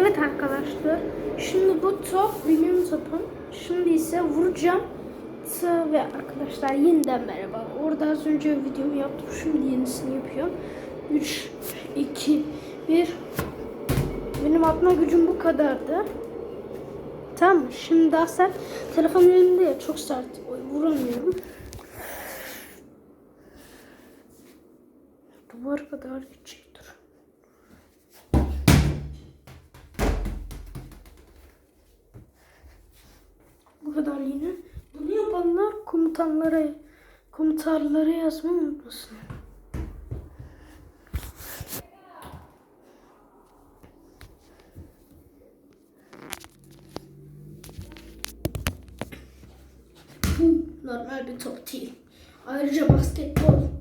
Evet arkadaşlar. Şimdi bu top benim topum. Şimdi ise vuracağım. Ve arkadaşlar yeniden merhaba. Orada az önce videomu yaptım. Şimdi yenisini yapıyorum. 3, 2, 1. Benim atma gücüm bu kadardı. Tamam? Şimdi daha sert. Telefon elimde ya çok sert. Vuramıyorum. Duvar kadar gidecektir. Bu kadar yine. Bunu yapanlar komutanlara komutanlara yazmayı unutmasın. Bu normal bir top değil. Ayrıca basketbol